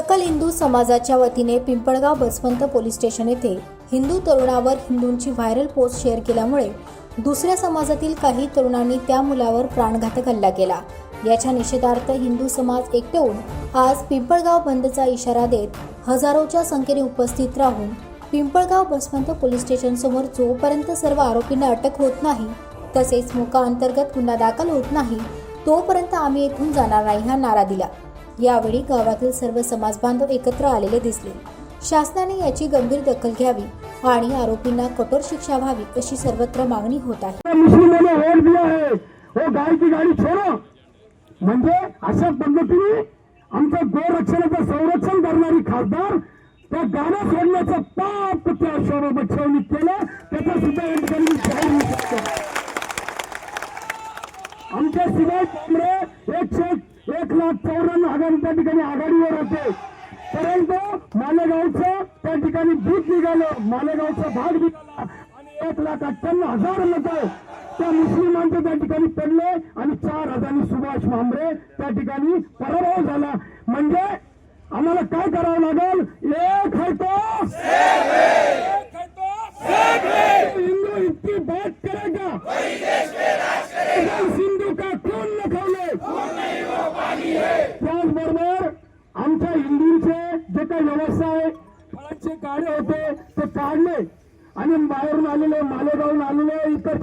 समाजाच्या वतीने Pimpalgaon Baswant police station येथे हिंदू तरुणावर हिंदूंची व्हायरल पोस्ट शेअर केल्यामुळे दुसऱ्या समाजातील काही तरुणांनी त्या मुलावर प्राणघातक हल्ला केला. याच्या निषेधार्थ हिंदू समाज एकटे आज पिंपळगाव बंदचा इशारा देत हजारोच्या संख्येने उपस्थित राहून पिंपळगाव बसवंत पोलीस स्टेशन समोर जोपर्यंत सर्व आरोपींना अटक होत नाही तसेच मोका अंतर्गत गुन्हा दाखल होत नाही तोपर्यंत आम्ही येथून जाणार नाही हा नारा दिला. यावेळी गावातील सर्व समाजबांधव एकत्र आलेले दिसले. शासनाने याची गंभीर दखल घ्यावी आणि आरोपींना कठोर शिक्षा व्हावी अशी सर्वत्र मागणी होत आहे. हो, म्हणजे अशा पद्धतीने आमच्या गोरक्षणाचं संरक्षण करणारी खासदार त्या गाणं सोडण्याचं पाप त्या शोभा बच्चांनी केलं. त्याचा सुद्धा या ठिकाणी जाहीर होऊ शकतो. आमचे सुभाष कांबळे एकशे एक लाख चौऱ्याण्णव हजार त्या ठिकाणी आघाडीवर होते. परंतु मालेगावचं त्या ठिकाणी दूध निघालं. मालेगावचा भाग निघाला आणि एक लाख अठ्ठ्याण्णव हजार लोक त्या मुस्लिमांचे त्या ठिकाणी पडले आणि चार हजारांनी सुभाष भामरे त्या ठिकाणी पराभव झाला. म्हणजे आम्हाला काय करावं लागेल? एक है तो एक है तो हिंदू इतकी बात करेगा काही व्यवसाय फळांचे गाडे होते ते काढले आणि बाहेरून आलेले मालेगावून आलेले इतर